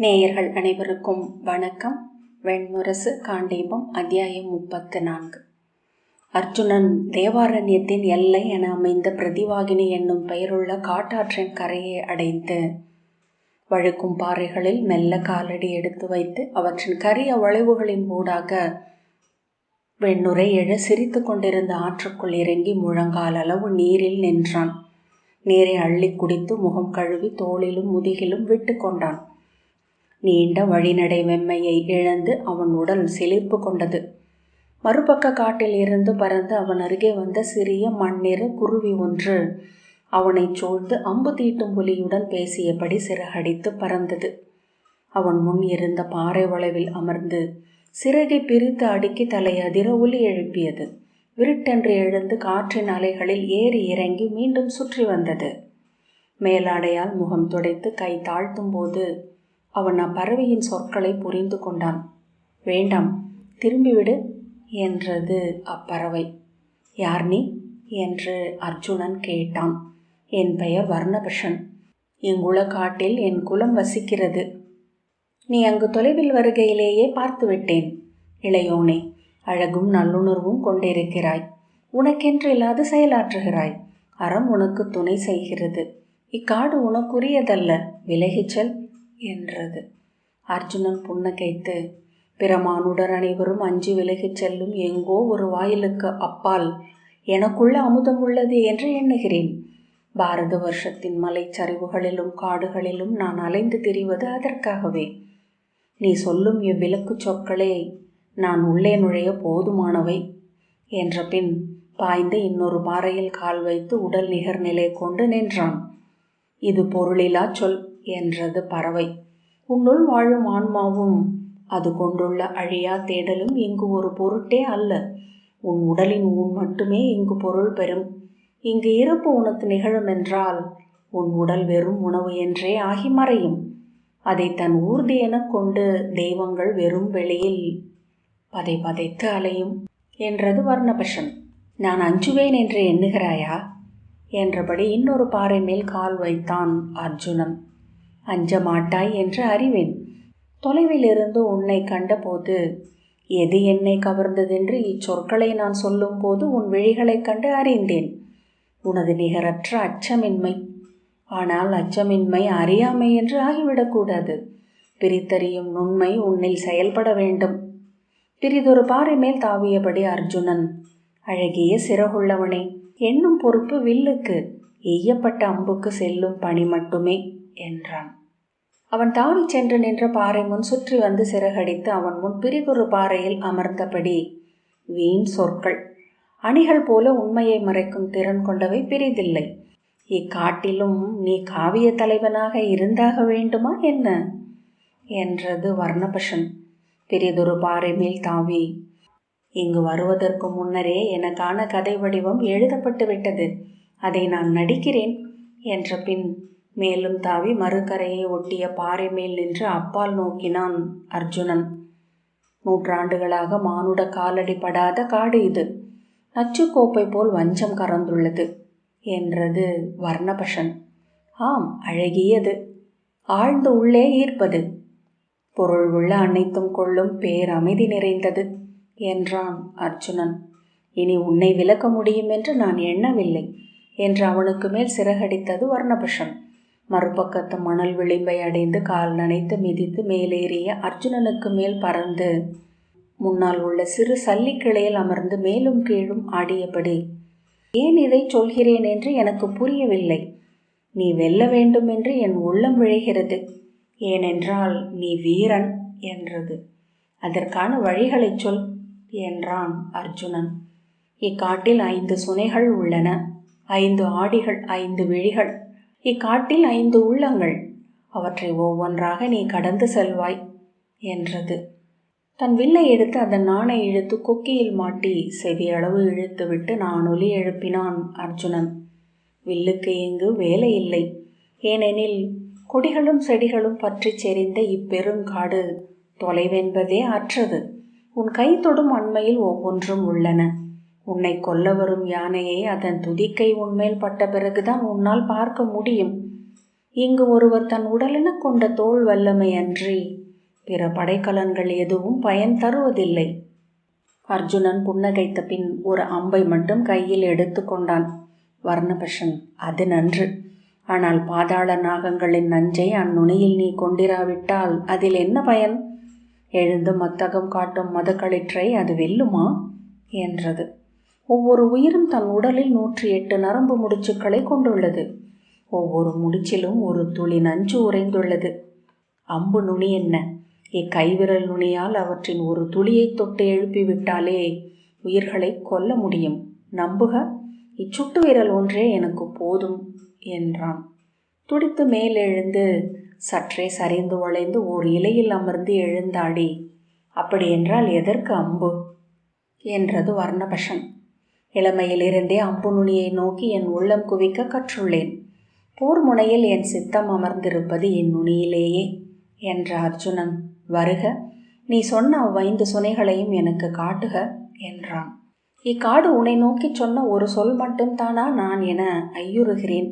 நேயர்கள் அனைவருக்கும் வணக்கம். வெண்முரசு காண்டீபம் அத்தியாயம் முப்பத்து நான்கு. அர்ஜுனன் தேவாரண்யத்தின் எல்லை என அமைந்த பிரதிவாகினி என்னும் பெயருள்ள காட்டாற்றின் கரையை அடைந்து வழுக்கும் பாறைகளில் மெல்ல காலடி எடுத்து வைத்து அவற்றின் கரிய வளைவுகளின் ஊடாக வெண்ணுரை எழ சிரித்து கொண்டிருந்த ஆற்றுக்குள் இறங்கி முழங்கால் அளவு நீரில் நின்றான். நீரை அள்ளி குடித்து முகம் கழுவி தோளிலும் முதுகிலும் விட்டு கொண்டான். நீண்ட வழிநடை வெம்மையை இழந்து அவன் உடல் சிலிர்ப்பு கொண்டது. மறுபக்க காட்டில் இருந்து பறந்து அவன் அருகே வந்த சிறிய மண்ணிற குருவி ஒன்று அவனைச் சூழ்ந்து அம்பு தீட்டும் புலியுடன் பேசியபடி சிறகடித்து பறந்தது. அவன் முன் இருந்த பாறை வளைவில் அமர்ந்து சிறகை பிரித்து அடுக்கி தலை அதிர ஒலி எழுப்பியது. விருட்டென்று எழுந்து காற்றின் அலைகளில் ஏறி இறங்கி மீண்டும் சுற்றி வந்தது. மேலாடையால் முகம் துடைத்து கை தாழ்த்தும் போது அவன் அப்பறவையின் சொற்களை புரிந்து கொண்டான். வேண்டாம் திரும்பிவிடு என்றது அப்பறவை. யார் நீ? என்று அர்ஜுனன் கேட்டான். என் பெயர் வர்ணபஷன் இங்குள்ள காட்டில் என் குலம் வசிக்கிறது. நீ அங்கு தொலைவில் வருகையிலேயே பார்த்து விட்டேன் இளையோனே அழகும் நல்லுணர்வும் கொண்டிருக்கிறாய். உனக்கென்று இல்லாது செயலாற்றுகிறாய். அறம் உனக்கு துணை செய்கிறது. இக்காடு உனக்குரியதல்ல. விலகிச்சல் என்றது. அர்ஜுனன் புன்னகைத்து பிரமானுடர் அனைவரும் அஞ்சு விலகிச் செல்லும் எங்கோ ஒரு வாயிலுக்கு அப்பால் எனக்குள்ள அமுதம் உள்ளது என்று எண்ணுகிறேன். பாரத வருஷத்தின் மலைச்சரிவுகளிலும் காடுகளிலும் நான் அலைந்து திரிவது அதற்காகவே. நீ சொல்லும் இவ்விலக்கு சொற்களே நான் உள்ளே நுழைய போதுமானவை என்ற பின் பாய்ந்து இன்னொரு பாறையில் கால் வைத்து உடல் நிகர்நிலை கொண்டு நின்றான். இது பொருளிலா சொல்? என்றது பறவை. உன்னுள் வாழும் ஆன்மாவும் அது கொண்டுள்ள அழியா தேடலும் இங்கு ஒரு பொருட்டே அல்ல. உன் உடலின் ஊன் மட்டுமே இங்கு பொருள் பெறும். இங்கு இறப்பு உனக்கு நிகழும் என்றால் உன் உடல் வெறும் உணவு என்றே ஆகி மறையும். அதை தன் ஊர்தி எனக் கொண்டு தெய்வங்கள் வெறும் வெளியில் பதை பதைத்து அலையும் என்றது வர்ணபஷன் நான் அஞ்சுவேன் என்று எண்ணுகிறாயா? என்றபடி இன்னொரு பாறை மேல் கால் வைத்தான் அர்ஜுனன். அஞ்ச மாட்டாய் என்று அறிவேன். தொலைவில் இருந்து உன்னை கண்டபோது எது என்னை கவர்ந்ததென்று இச்சொற்களை நான் சொல்லும்போது உன் விழிகளைக் கண்டு அறிந்தேன். உனது நிகரற்ற அச்சமின்மை. ஆனால் அச்சமின்மை அறியாமை என்று ஆகிவிடக்கூடாது பிரித்தறியும் நுண்மை உன்னில் செயல்பட வேண்டும். பிரிதொரு பாறை மேல் தாவியபடி அர்ஜுனன் அழகிய சிறகுள்ளவனே என்னும் பொறுப்பு வில்லுக்கு. எய்யப்பட்ட அம்புக்கு செல்லும் பணி மட்டுமே. என்றான். அவன் தாவி சென்று நின்ற பாறை முன் சுற்றி வந்து சிறகடித்து அவன் முன் பிரிதொரு பாறையில் அமர்ந்தபடி வீண் சொற்கள். அணிகள் போல உண்மையை மறைக்கும் திறன் கொண்டவை பிரிதில்லை. இக்காட்டிலும் நீ காவிய தலைவனாக இருந்தாக வேண்டுமா என்ன? என்றது வர்ணபஷன். பெரியதொரு பாறை மேல் தாவி இங்கு வருவதற்கு முன்னரே எனக்கான கதை வடிவம் எழுதப்பட்டு விட்டது அதை நான் நடிக்கிறேன் என்ற பின் மேலும் தாவி மறுகரையை ஒட்டிய பாறை மேல் நின்று அப்பால் நோக்கினான் அர்ஜுனன். நூற்றாண்டுகளாக மானுட காலடி படாத காடு இது. நச்சுக்கோப்பை போல் வஞ்சம் கறந்துள்ளது என்றது வர்ணபஷன். ஆம் அழகியது. ஆழ்ந்து உள்ளே ஈர்ப்பது. பொருள் உள்ள அனைத்தும் கொள்ளும் பேரமைதி நிறைந்தது என்றான் அர்ஜுனன். இனி உன்னை விளக்க முடியும் என்று நான் எண்ணவில்லை என்று அவனுக்கு மேல் சிறகடித்தது வர்ணபஷன். மறுபக்கத்து மணல் விளிம்பை அடைந்து கால் நனைத்து மிதித்து மேலேறிய அர்ஜுனனுக்கு மேல் பறந்து முன்னால் உள்ள சிறு சல்லிக்கிளையில் அமர்ந்து மேலும் கீழும் ஆடியபடி ஏன் இதை சொல்கிறேன் என்று எனக்கு புரியவில்லை. நீ வெல்ல வேண்டும் என்று என் உள்ளம் விழைகிறது. ஏனென்றால் நீ வீரன் என்றது. அதற்கான வழிகளைச் சொல் என்றான் அர்ஜுனன். இக்காட்டில் ஐந்து சுனைகள் உள்ளன. ஐந்து ஆடிகள் ஐந்து விழிகள் இக்காட்டில் ஐந்து உள்ளங்கள். அவற்றை ஒவ்வொன்றாக நீ கடந்து செல்வாய் என்றது. தன் வில்லை எடுத்து அதன் நாணை இழுத்து கொக்கியில் மாட்டி செவியளவு இழுத்துவிட்டு நான் ஒலி எழுப்பினான் அர்ஜுனன். வில்லுக்கு இங்கு வேலை இல்லை. ஏனெனில் கொடிகளும் செடிகளும் பற்றி செறிந்த இப்பெருங்காடு தொலைவென்பதே அற்றது. உன் கை தொடும் அண்மையில் ஒவ்வொன்றும் உள்ளன. உன்னை கொல்ல வரும் யானையை அதன் துதிக்கை உன்மேல் பட்ட பிறகுதான் உன்னால் பார்க்க முடியும். இங்கு ஒருவர் தன் உடலென கொண்ட தோல் வல்லமை அன்றி பிற படைக்கலன்கள் எதுவும் பயன் தருவதில்லை. அர்ஜுனன் புன்னகைத்த பின் ஒரு அம்பை மட்டும் கையில் எடுத்து கொண்டான். வர்ணபஷன் அது நன்று. ஆனால் பாதாள நாகங்களின் நஞ்சை அந்நுனியில் நீ கொண்டிராவிட்டால் அதில் என்ன பயன்? எழுந்து மத்தகம் காட்டும் மதக்களிற்றை அது வெல்லுமா? என்றது. ஒவ்வொரு உயிரும் தன் உடலில் நூற்றி எட்டு நரம்பு முடிச்சுக்களை கொண்டுள்ளது. ஒவ்வொரு முடிச்சிலும் ஒரு துளி நஞ்சு உறைந்துள்ளது. அம்பு நுனி என்ன? இக்கைவிரல் நுனியால் அவற்றின் ஒரு துளியை தொட்டு எழுப்பிவிட்டாலே உயிர்களை கொல்ல முடியும். நம்புக இச்சுட்டு விரல் ஒன்றே எனக்கு போதும் என்றான். துடித்து மேலெழுந்து சற்றே சரிந்து வளைந்து ஓர் இலையில் அமர்ந்து எழுந்தாடி. அப்படி என்றால் எதற்கு அம்பு? என்றது வர்ணபஷன். இளமையிலிருந்தே அம்பு நுனியை நோக்கி என் உள்ளம் குவிக்க கற்றுள்ளேன். போர் முனையில் என் சித்தம் அமர்ந்திருப்பது என் நுனியிலேயே என்ற அர்ஜுனன். வருக நீ சொன்ன அவ்வைந்து சுனைகளையும் எனக்கு காட்டுக என்றான். இக்காடு உன்னை நோக்கி சொன்ன ஒரு சொல் மட்டும் தானா நான் என ஐயுறுகிறேன்.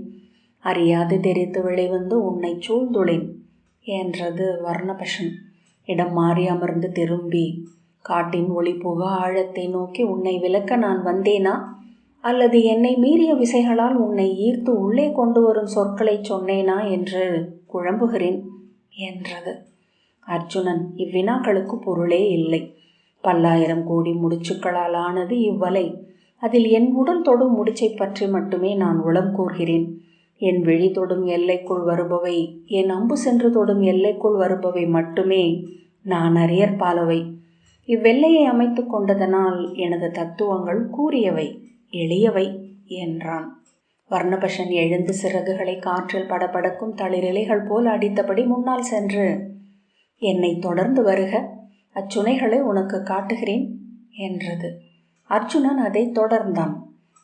அறியாது தெரித்து வெளிவந்து உன்னை சூழ்ந்துளேன் என்றது வர்ணபஷன். இடம் மாறி அமர்ந்து திரும்பி காட்டின் ஒளி புக ஆழத்தை நோக்கி உன்னை விளக்க நான் வந்தேனா? அல்லது என்னை மீறிய விசைகளால் உன்னை ஈர்த்து உள்ளே கொண்டு வரும் சொற்களை சொன்னேனா? என்று குழம்புகிறேன் என்றது. அர்ஜுனன் இவ்வினாக்களுக்கு பொருளே இல்லை. பல்லாயிரம் கோடி முடிச்சுக்களால் ஆனது இவ்வலை. அதில் என் உடல் தொடும் முடிச்சை பற்றி மட்டுமே நான் உளம் கூறுகிறேன். என் விழி தொடும் எல்லைக்குள் வருபவை என் அம்பு சென்று தொடும் எல்லைக்குள் வருபவை மட்டுமே நான் அறியற்பாலவை. இவ்வெல்லையை அமைத்து கொண்டதனால் எனது தத்துவங்கள் கூறியவை எளியவை என்றான். வர்ணபஷன் எழுந்து சிறகுகளை காற்றில் படபடக்கும் தளிரிலைகள் போல் அடித்தபடி முன்னால் சென்று என்னை தொடர்ந்து வருக அச்சுனைகளை உனக்கு காட்டுகிறேன் என்றது. அர்ஜுனன் அதை தொடர்ந்தான்.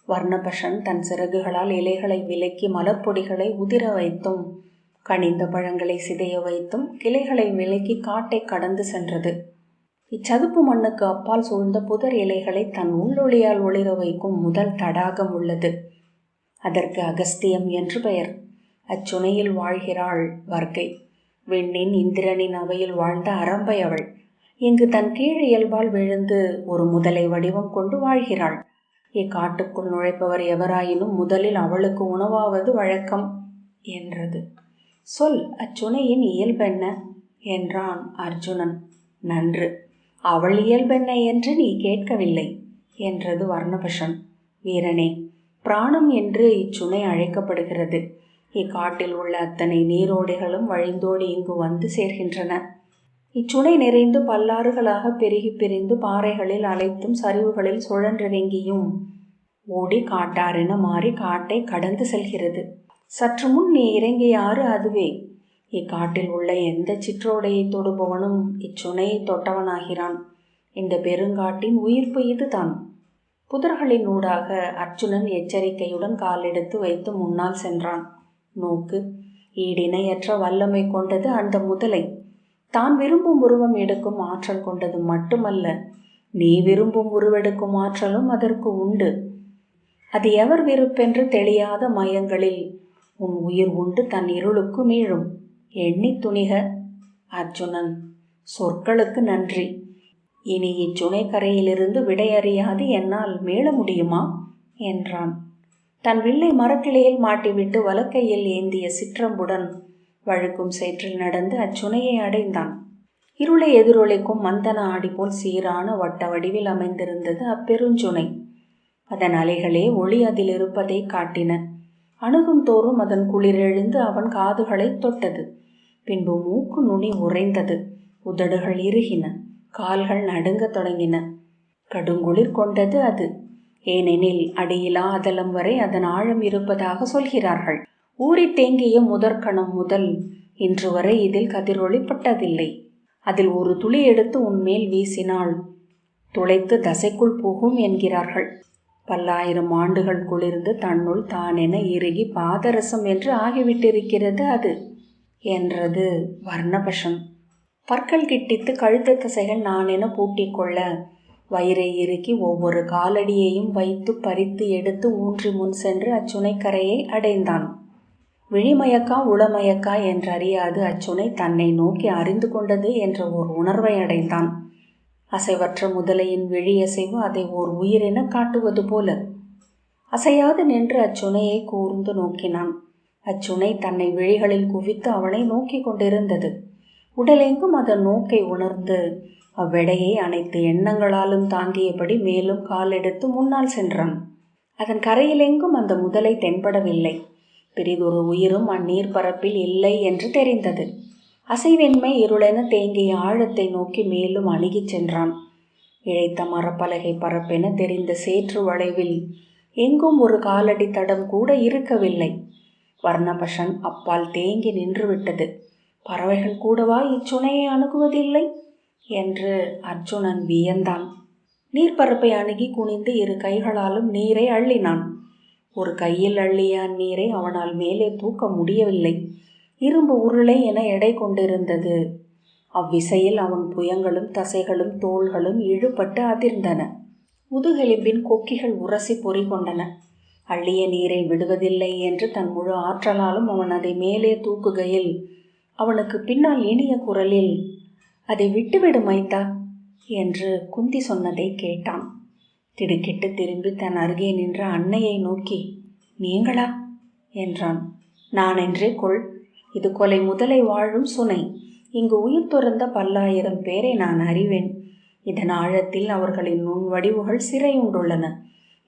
வர்ணபஷன் தன் சிறகுகளால் இலைகளை விலக்கி மலர்பொடிகளை உதிர வைத்தும் கனிந்த பழங்களை சிதைய வைத்தும் கிளைகளை விலக்கி காட்டை கடந்து சென்றது. இச்சதுப்பு மண்ணுக்கு அப்பால் சூழ்ந்த புதர் இலைகளை தன் உள்ளொளியால் ஒளிர வைக்கும் முதல் தடாகம் உள்ளது. அதற்கு அகஸ்தியம் என்று பெயர். அச்சுனையில் வாழ்கிறாள் வர்க்கை. விண்ணின் இந்திரனின் அவையில் வாழ்ந்த அரம்பை அவள். இங்கு தன் கீழ் இயல்பால் விழுந்து ஒரு முதலை வடிவம் கொண்டு வாழ்கிறாள். இக்காட்டுக்குள் நுழைப்பவர் எவராயினும் முதலில் அவளுக்கு உணவாவது வழக்கம் என்றது. சொல் அச்சுனையின் இயல்பென்ன? என்றான் அர்ஜுனன். நன்று. அவள் இயல்பென்ன என்று நீ கேட்கவில்லை என்றது வர்ணபஷன். வீரனே பிராணம் என்று இச்சுனை அழைக்கப்படுகிறது. இக்காட்டில் உள்ள அத்தனை நீரோடைகளும் வழிந்தோடி இங்கு வந்து சேர்கின்றன. இச்சுனை நிறைந்து பல்லாறுகளாக பெருகி பிரிந்து பாறைகளில் அலைத்தும் சரிவுகளில் சுழன்றிறங்கியும் ஓடி காட்டாரென மாறி காட்டை கடந்து செல்கிறது. சற்று முன் நீ இறங்கிய ஆறு அதுவே இக்காட்டில் உள்ள எந்த சிற்றோடையை தொடுபவனும் இச்சுனையை தொட்டவனாகிறான். இந்த பெருங்காட்டின் உயிர்ப்பு இதுதான். புதர்களின் ஊடாக அர்ஜுனன் எச்சரிக்கையுடன் காலெடுத்து வைத்து முன்னால் சென்றான். நோக்கு ஈடிணையற்ற வல்லமை கொண்டது அந்த முதலை. தான் விரும்பும் உருவம் எடுக்கும் ஆற்றல் கொண்டது மட்டுமல்ல நீ விரும்பும் உருவெடுக்கும் ஆற்றலும் அதற்கு உண்டு. அது எவர் விருப்பென்று தெளியாத மயங்களில் உன் உயிர் உண்டு தன் இருளுக்கு மீழும். எண்ணி துணிக அர்ஜுனன். சொற்களுக்கு நன்றி. இனி இச்சுனை கரையிலிருந்து விடையறியாது என்னால் மீள முடியுமா? என்றான். தன் வில்லை மரக்கிளையில் மாட்டிவிட்டு வலக்கையில் ஏந்திய சிற்றம்புடன் வழுக்கும் சேற்றில் நடந்து அச்சுனையை அடைந்தான். இருளை எதிரொலிக்கும் மந்தன ஆடி போல் சீரான வட்ட வடிவில் அமைந்திருந்தது அப்பெருஞ்சுனை. அதன் அலைகளே ஒளி அதில் இருப்பதை காட்டின. அணுகும் தோறும் அதன் குளிரெழுந்து அவன் காதுகளை தொட்டது. பின்பு மூக்கு நுனி உறைந்தது. உதடுகள் இறுகின. கால்கள் நடுங்கத் தொடங்கின. கடுங்குளிர் கொண்டது அது. ஏனெனில் அடியிலா அதலம் வரை அதன் ஆழம் இருப்பதாக சொல்கிறார்கள். ஊறி தேங்கிய முதற்கணம் முதல் இன்று வரை இதில் கதிரொளிப்பட்டதில்லை அதில் ஒரு துளி எடுத்து உன்மேல் வீசினால் துளைத்து தசைக்குள் போகும் என்கிறார்கள். பல்லாயிரம் ஆண்டுகள் குளிர்ந்து தன்னுள் தானென இறுகி பாதரசம் என்று ஆகிவிட்டிருக்கிறது அது. என்றது வர்ணபஷம். பற்கள் கிட்டித்து கழுத்து தசைகள் நானென பூட்டிக்கொள்ள வயிறை இறுக்கி ஒவ்வொரு காலடியையும் வைத்து பறித்து எடுத்து ஊன்றி முன் சென்று அச்சுனைக்கரையை அடைந்தான். விழிமயக்கா உளமயக்கா என்றறியாது அச்சுனை தன்னை நோக்கி அறிந்து கொண்டது என்ற ஓர் உணர்வை அடைந்தான். அசைவற்ற முதலையின் விழியசைவு அதை ஓர் உயிரென காட்டுவது போல. அசையாது நின்று அச்சுனையை கூர்ந்து நோக்கினான். அச்சுனை தன்னை விழிகளில் குவித்து அவனை நோக்கி கொண்டிருந்தது. உடலெங்கும் அதன் நோக்கை உணர்ந்து அவ்விடையை அனைத்து எண்ணங்களாலும் தாங்கியபடி மேலும் காலெடுத்து முன்னால் சென்றான். அதன் கரையிலெங்கும் அந்த முதலை தென்படவில்லை. பெரிதொரு உயிரும் அந்நீர் பரப்பில் இல்லை என்று தெரிந்தது. அசைவின்மை இருளென தேங்கிய ஆழத்தை நோக்கி மேலும் அணுகிச் சென்றான். இழைத்த மரப்பலகை பரப்பென தெரிந்த சேற்று வளைவில் எங்கும் ஒரு காலடி தடம் கூட இருக்கவில்லை. வர்ணபஷன் அப்பால் தேங்கி நின்றுவிட்டது. பறவைகள் கூடவா இச்சுனையை அணுகுவதில்லை? என்று அர்ஜுனன் வியந்தான். நீர்ப்பரப்பை அணுகி குனிந்து இரு கைகளாலும் நீரை அள்ளினான். ஒரு கையில் அள்ளிய அந்நீரை அவனால் மேலே தூக்க முடியவில்லை. இரும்பு உருளை என எடை கொண்டிருந்தது. அவ்விசையில் அவன் புயங்களும் தசைகளும் தோள்களும் இழுபட்டு அதிர்ந்தன. முதுகெலும்பின் கொக்கிகள் உரசி பொறி கொண்டன அள்ளிய நீரை விடுவதில்லை என்று தன் முழு ஆற்றலாலும் அவன் அதை மேலே தூக்குகையில் அவனுக்கு பின்னால் இனிய குரலில் அதை விட்டுவிடு மைத்தா என்று குந்தி சொன்னதை கேட்டான். திடுக்கிட்டு திரும்பி தன் அருகே நின்ற அன்னையை நோக்கி நீங்களா? என்றான். நான் என்றே கொள். இது கொலை முதலை வாழும் சுனை. இங்கு உயிர் துறந்த பல்லாயிரம் பேரை நான் அறிவேன். இதன் ஆழத்தில் அவர்களின் நுண் வடிவுகள் சிறையுண்டுள்ளன.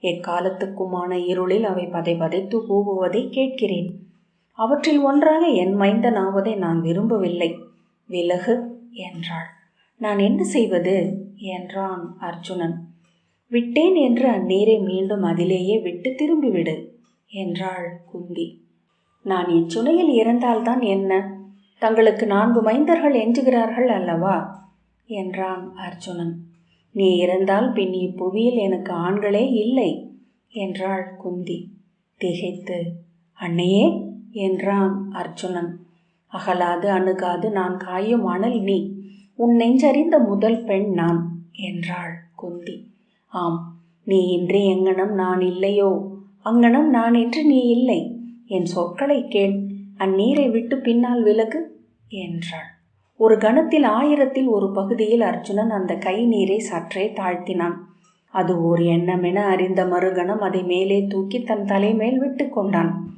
எக்காலத்துக்குமான இருளில் அவை பதை பதைத்து கூவுவதை கேட்கிறேன். அவற்றில் ஒன்றாக என் மைந்தனாவதை நான் விரும்பவில்லை. விலகு என்றாள். நான் என்ன செய்வது? என்றான் அர்ஜுனன். விட்டேன் என்று அந்நீரை மீண்டும் அதிலேயே விட்டு திரும்பிவிடு என்றாள் குந்தி. நான் இச்சுனையில் இறந்தால்தான் என்ன? தங்களுக்கு நான்கு மைந்தர்கள் எஞ்சுகிறார்கள் அல்லவா? என்றான் அர்ஜுனன். நீ இறந்தால் பின் இப்புவியில் எனக்கு ஆண்களே இல்லை என்றாள் குந்தி. திகைத்து அன்னையே என்றான் அர்ஜுனன். அகலாது அணுகாது நான் காயும் அனல் நீ உன் நெஞ்சறிந்த முதல் பெண் நான் என்றாள் குந்தி. ஆம் நீ இன்றி எங்கனம் நான் இல்லையோ அங்கனம் நான் என்று நீ இல்லை என் சொற்களை கேள் அந்நீரை விட்டு பின்னால் விலகு என்றாள். ஒரு கணத்தில் ஆயிரத்தில் ஒரு பகுதியில் அர்ஜுனன் அந்த கை நீரை சற்றே தாழ்த்தினான். அது ஓர் எண்ணமென அறிந்த மறுகணம் அதை மேலே தூக்கி தன் தலைமேல் விட்டு கொண்டான்.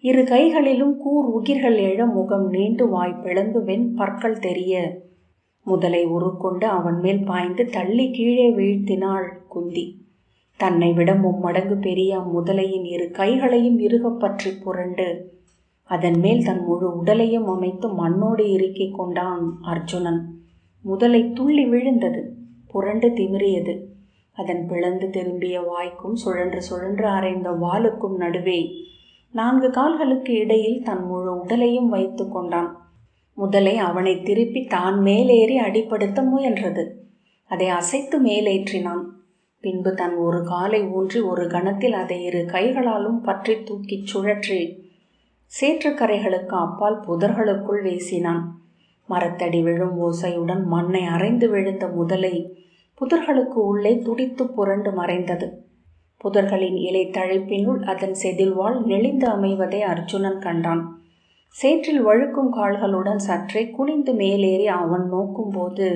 இரு கைகளிலும் கூர் உகிர்கள் எழ முகம் நீண்டு வாய் பிளந்து வெண் பற்கள் தெரிய. முதலை உருக்கொண்டு அவன் மேல் பாய்ந்து தள்ளி கீழே வீழ்த்தினாள் குந்தி. தன்னை விட மும்மடங்கு பெரிய அம்முதலையின் இரு கைகளையும் இறுகப் பற்றி புரண்டு அதன் மேல் தன் முழு உடலையும் அமைத்து மண்ணோடு இறுக்கிக் கொண்டான் அர்ஜுனன். முதலை துள்ளி விழுந்தது புரண்டு திமிரியது அதன் பிளந்து திரும்பிய வாய்க்கும் சுழன்று சுழன்று அரைந்த வாலுக்கும் நடுவே நான்கு கால்களுக்கு இடையில் தன் முழு உடலையும் வைத்து கொண்டான். முதலை அவனை திருப்பி தான் மேலேறி அடிப்படுத்த முயன்றது. அதை அசைத்து மேலேற்றினான். பின்பு தன் ஒரு காலை ஊன்றி ஒரு கணத்தில் அதை இரு கைகளாலும் பற்றி தூக்கிச் சுழற்றி சேற்றுக்கரைகளுக்கு அப்பால் புதர்களுக்குள் வீசினான். மரத்தடி விழும் ஓசையுடன் மண்ணை அரைந்து விழுந்த முதலை புதர்களுக்கு உள்ளே துடித்து புரண்டு மறைந்தது. புதர்களின் இலை தழைப்பினுள் அதன் செதில்வாள் நெளிந்து அமைவதை அர்ஜுனன் கண்டான். சேற்றில் வழுக்கும் கால்களுடன் சற்றே குனிந்து மேலேறி அவன் நோக்கும்போது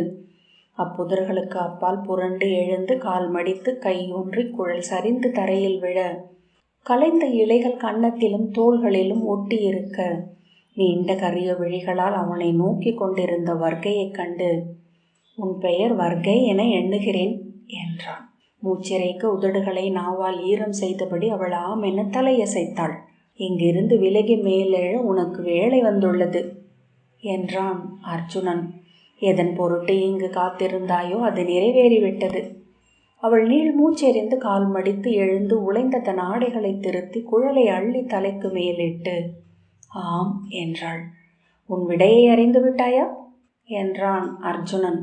அப்புதர்களுக்கு அப்பால் புரண்டு எழுந்து கால் மடித்து கையூன்றி குழல் சரிந்து தரையில் விழ கலைந்த இலைகள் கன்னத்திலும் தோள்களிலும் ஒட்டி இருக்க நீண்ட கரிய விழிகளால் அவனை நோக்கி கொண்டிருந்த வர்க்கையைக் கண்டு உன் பெயர் வர்க்கை என எண்ணுகிறேன் என்றான். மூச்சிறைக்க உதடுகளை நாவால் ஈரம் செய்தபடி அவள் ஆம் என தலையசைத்தாள். இங்கிருந்து விலகி மேலெழ உனக்கு வேலை வந்துள்ளது என்றான் அர்ஜுனன். எதன் பொருட்டு இங்கு காத்திருந்தாயோ அது நிறைவேறிவிட்டது. அவள் நீள் மூச்செறிந்து கால் மடித்து எழுந்து உழைந்த தன் ஆடைகளை திருத்தி குழலை அள்ளி தலைக்கு மேலிட்டு ஆம் என்றாள். உன் விடையை அறிந்து விட்டாயா? என்றான் அர்ஜுனன்.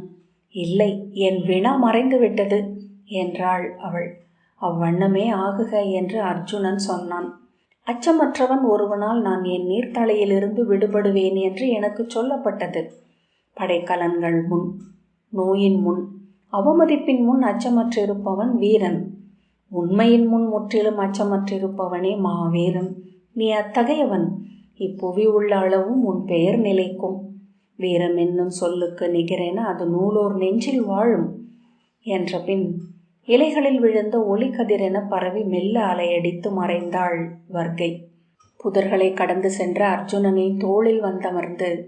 இல்லை என் வினா மறைந்து விட்டது என்றாள் அவள். அவ்வண்ணமே ஆகுக என்று அர்ஜுனன் சொன்னான். அச்சமற்றவன் ஒருவனால் நான் என் நீர்த்தலையிலிருந்து விடுபடுவேன் என்று எனக்கு சொல்லப்பட்டது. படைக்கலன்கள் முன் நோயின் முன் அவமதிப்பின் முன் அச்சமற்றிருப்பவன் வீரன். உண்மையின் முன் முற்றிலும் அச்சமற்றிருப்பவனே மாவீரன். நீ அத்தகையவன். இப்புவி உள்ள அளவும் உன் பெயர் நிலைக்கும். வீரம் என்னும் சொல்லுக்கு நிகரென அது நூலோர் நெஞ்சில் வாழும். என்ற பின் இலைகளில் விழுந்த ஒளிக்கதிரென பரவி மெல்ல அலையடித்து மறைந்தாள் வர்க்கை. புதர்களை கடந்து சென்ற அர்ஜுனனை தோளில் வந்தமர்ந்து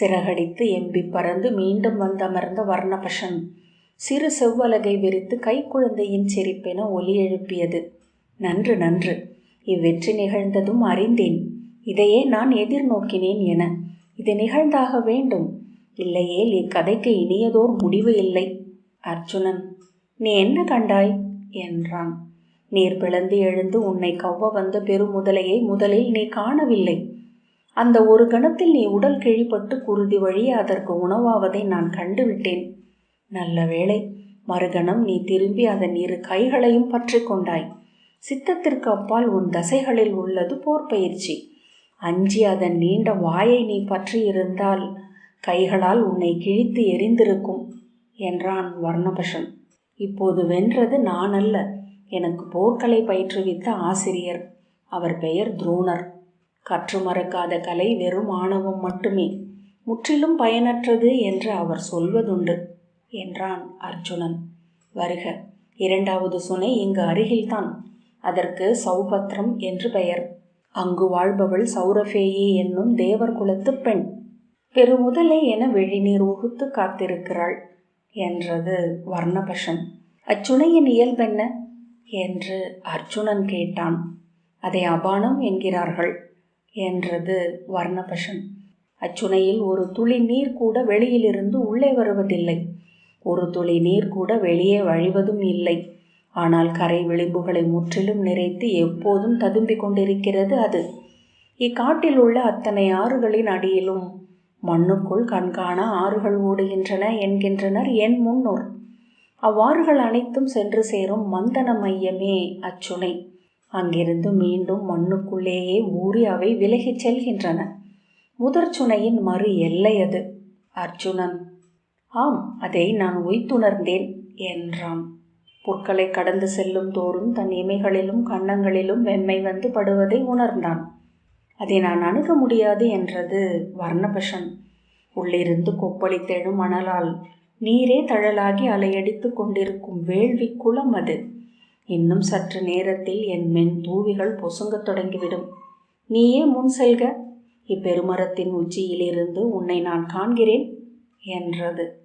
சிறகடித்து எம்பி பறந்து மீண்டும் வந்தமர்ந்த வர்ணபஷன். சிறு செவ்வலகை விரித்து கைக்குழந்தையின் சிரிப்பென ஒலி எழுப்பியது. நன்று நன்று. இவ்வெற்றி நிகழ்ந்ததும் அறிந்தேன். இதையே நான் எதிர்நோக்கினேன் என. இது நிகழ்ந்தாக வேண்டும். இல்லையேல் இக்கதைக்கு இனியதோர் முடிவு இல்லை. அர்ஜுனன் நீ என்ன கண்டாய்? என்றான். நீர் பிளந்து எழுந்து உன்னை கவ்வ வந்த பெருமுதலையை முதலில் நீ காணவில்லை. அந்த ஒரு கணத்தில் நீ உடல் கிழிப்பட்டு குருதி வழி அதற்கு உணவாவதை நான் கண்டுவிட்டேன். நல்ல வேளை மறுகணம் நீ திரும்பி அதன் இரு கைகளையும் பற்றி கொண்டாய். சித்தத்திற்கு அப்பால் உன் தசைகளில் உள்ளது போர் பயிற்சி. அஞ்சி அதன் நீண்ட வாயை நீ பற்றி இருந்தால் கைகளால் உன்னை கிழித்து எரிந்திருக்கும் என்றான் வர்ணபஷன் இப்போது வென்றது நான் அல்ல எனக்கு போர்க்கலை பயிற்றுவித்த ஆசிரியர். அவர் பெயர் துரோணர். கற்று மறக்காத கலை வெறும் ஆணவம் மட்டுமே. முற்றிலும் பயனற்றது என்று அவர் சொல்வதுண்டு. என்றான் அர்ஜுனன். வருக இரண்டாவது சுனை இங்கு அருகில்தான். அதற்கு சௌபத்ரம் என்று பெயர். அங்கு வாழ்பவள் சௌரஃபேயி என்னும் தேவர் குலத்து பெண். பெருமுதலை என வெளிநீர் உகுத்து காத்திருக்கிறாள் என்றது வர்ணபஷன். அச்சுனையின் இயல்பென்ன என்று அர்ஜுனன் கேட்டான். அதை அபானம் என்கிறார்கள் என்றது வர்ணபஷன். அச்சுனையில் ஒரு துளி நீர் கூட வெளியிலிருந்து உள்ளே வருவதில்லை. ஒரு துளி நீர் கூட வெளியே வழிவதும் இல்லை. ஆனால் கரை விளிம்புகளை முற்றிலும் நிறைத்து எப்போதும் ததும்பிக் கொண்டிருக்கிறது அது. இக்காட்டில் உள்ள அத்தனை ஆறுகளின் அடியிலும் மண்ணுக்குள் கண்காண ஆறுகள் ஓடுகின்றன என்கின்றனர் என் முன்னோர். அவ்வாறுகள் அனைத்தும் சென்று சேரும் மந்தன மையமே அச்சுனை. அங்கிருந்து மீண்டும் மண்ணுக்குள்ளேயே ஊறி அவை விலகிச் செல்கின்றன. முதற் சுனையின் மறு எல்லை அது. அர்ஜுனன் ஆம் அதை நான் உய்த்துணர்ந்தேன் என்றான். புற்களை கடந்து செல்லும் தோறும் தன் இமைகளிலும் கன்னங்களிலும் வெம்மை வந்து படுவதை உணர்ந்தான். அதை நான் அணுக முடியாது என்றது வர்ணபஷன். உள்ளிருந்து கொப்பளித்தெழும் மணலால் நீரே தழலாகி அலையடித்து கொண்டிருக்கும் வேள்வி குளம் அது. இன்னும் சற்று நேரத்தில் என் மென் தூவிகள் பொசுங்கத் தொடங்கிவிடும். நீயே முன் செல்க. இப்பெருமரத்தின் உச்சியிலிருந்து உன்னை நான் காண்கிறேன் என்றது.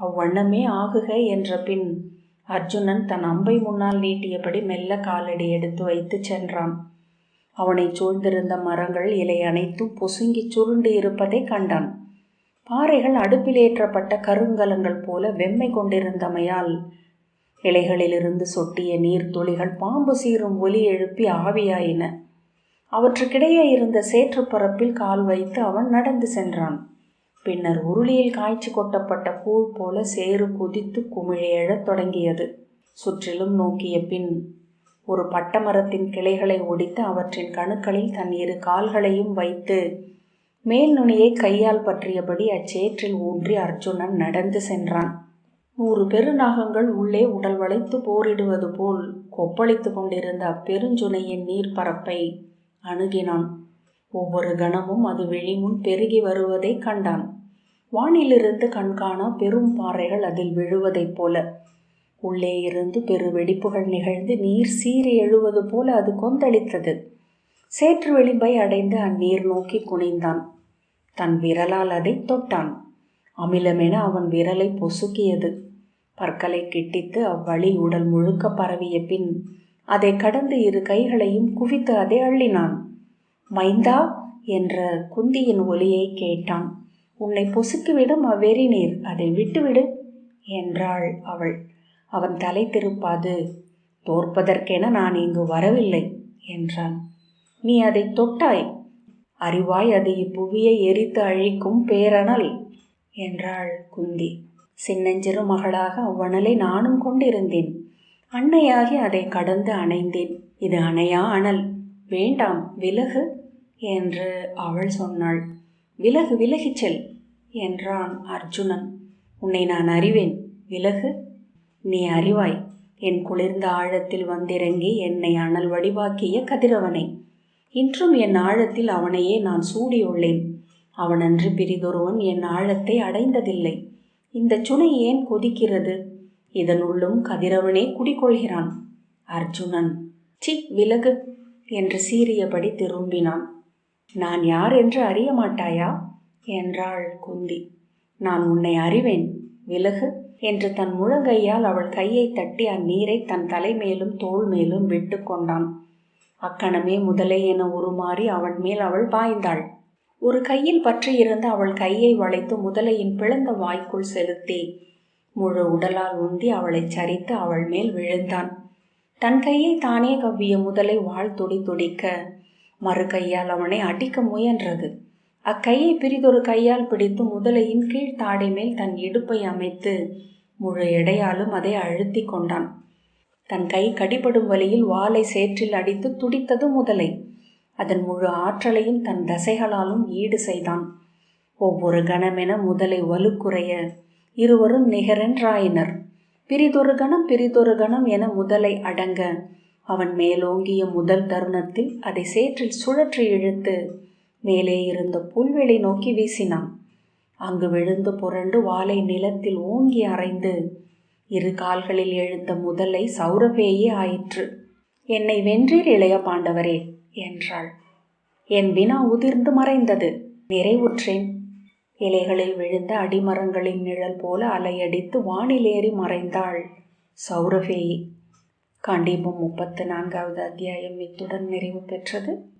அவ்வண்ணமே ஆகுக என்ற பின் அர்ஜுனன் தன் அம்பை முன்னால் நீட்டியபடி மெல்ல காலடி எடுத்து வைத்து சென்றான். அவனைச் சூழ்ந்திருந்த மரங்கள் இலை அனைத்தும் பொசுங்கி சுருண்டு இருப்பதை கண்டான். பாறைகள் அடுப்பில் ஏற்றப்பட்ட கருங்கலங்கள் போல வெம்மை கொண்டிருந்தமையால் இலைகளிலிருந்து சொட்டிய நீர்த்துளிகள் பாம்பு சீரும் ஒலி எழுப்பி ஆவியாயின. அவற்றுக்கிடையே இருந்த சேற்றுப்பரப்பில் கால் வைத்து அவன் நடந்து சென்றான். பின்னர் உருளியில் காய்ச்சி கொட்டப்பட்ட கூழ் போல சேறு குதித்து குமிழி எழத் தொடங்கியது. சுற்றிலும் நோக்கிய பின் ஒரு பட்டமரத்தின் கிளைகளை ஒடித்து அவற்றின் கணுக்களில் தன் இரு கால்களையும் வைத்து மேல் நுனியை கையால் பற்றியபடி அச்சேற்றில் ஊன்றி அர்ஜுனன் நடந்து சென்றான். நூறு பெருநாகங்கள் உள்ளே உடல் வளைத்து போரிடுவது போல் கொப்பளித்து கொண்டிருந்த அப்பெருஞ்சுனையின் நீர்ப்பரப்பை அணுகினான். ஒவ்வொரு கணமும் அது விழிமுன் பெருகி வருவதை கண்டான். வானிலிருந்து கண்காணா பெரும் பாறைகள் அதில் விழுவதைப் போல. உள்ளே இருந்து பெரு வெடிப்புகள் நிகழ்ந்து நீர் சீறி எழுவது போல அது கொந்தளித்தது. சேற்று விளிம்பை அடைந்து அந்நீர் நோக்கி குனிந்தான். தன் விரலால் அதை தொட்டான். அமிலமென அவன் விரலை பொசுக்கியது. பற்களை கிட்டித்து அவ்வழி உடல் முழுக்க பரவிய பின் அதை கடந்து இரு கைகளையும் குவித்து அதை அள்ளினான். மைந்தா? என்ற குந்தியின் ஒலியை கேட்டான். உன்னை பொசுக்கிவிடும் அவ்வெறி நீர் அதை விட்டுவிடு என்றாள் அவள். அவன் தலை திருப்பாது. தோற்பதற்கென நான் இங்கு வரவில்லை என்றான். நீ அதை தொட்டாய்? அறிவாய் அது இப்புவியை எரித்து அழிக்கும் பேரணல் என்றாள் குந்தி. சின்னஞ்சிறு மகளாக அவ்வணலை நானும் கொண்டிருந்தேன். அன்னையாகி அதை கடந்து அணைந்தேன். இது அணையா அனல்? வேண்டாம் விலகு என்று அவள் சொன்னாள். விலகு விலகிச் செல் என்றான் அர்ஜுனன். உன்னை நான் அறிவேன். விலகு. நீ அறிவாய். என் குளிர்ந்த ஆழத்தில் வந்திறங்கி என்னை அனல் வடிவாக்கிய கதிரவனை. இன்றும் என் ஆழத்தில் அவனையே நான் சூடியுள்ளேன். அவனன்று பிரிதொருவன் என் ஆழத்தை அடைந்ததில்லை. இந்த சுனை ஏன் கொதிக்கிறது? இதனுள்ளும் கதிரவனே குடிகொள்கிறான். அர்ஜுனன் சி விலகு என்று சீரியபடி திரும்பினான். நான் யார் என்று அறிய மாட்டாயா? என்றாள் குந்தி. நான் உன்னை அறிவேன். விலகு. என்று தன் முழங்கையால் அவள் கையை தட்டி அந்நீரை தன் தலைமேலும் தோள் மேலும் விட்டு கொண்டான். அக்கணமே முதலே என உருமாறி அவன் மேல் அவள் பாய்ந்தாள். ஒரு கையில் பற்றியிருந்த அவள் கையை வளைத்து முதலையின் பிளந்த வாய்க்குள் செலுத்தி முழு உடலால் உந்தி அவளை சரித்து அவள் மேல் விழுந்தான். தன் கையை தானே கவ்விய முதலை வாழ் துடி துடிக்க மறு கையால் அவனை அடிக்க முயன்றது. அக்கையை பிரிதொரு கையால் பிடித்து முதலையின் கீழ் தாடை மேல் தன் இடுப்பை அமைத்து முழு எடையாலும் அதை அழுத்தி கொண்டான். தன் கை கடிபடும் வழியில் வாளை சேற்றில் அடித்து துடித்தது முதலை. அதன் முழு ஆற்றலையும் தன் தசைகளாலும் ஈடு செய்தான். ஒவ்வொரு கணமென முதலை வலுக்குறைய இருவரும் நிகரென்றாயினர். பிரிதொரு கணம் பிரிதொரு கணம் என முதலை அடங்க அவன் மேலோங்கிய முதல் தருணத்தில் அதை சேற்றில் சுழற்றி இழுத்து மேலே இருந்த புல்வெளி நோக்கி வீசினான். அங்கு விழுந்து புரண்டு வாளை நிலத்தில் ஓங்கி அரைந்து இரு கால்களில் எழுந்த முதலை சௌரபேயே ஆயிற்று. என்னை வென்றீர் இளைய பாண்டவரே என்றாள். என் வினா உதிர்ந்து மறைந்தது. நிறைவுற்றேன். இலைகளில் விழுந்த அடிமரங்களின் நிழல் போல அலையடித்து வானிலேறி மறைந்தாள் சௌரபேயி. காண்டீபம் முப்பத்து நான்காவது அத்தியாயம் இத்துடன் நிறைவு பெற்றது.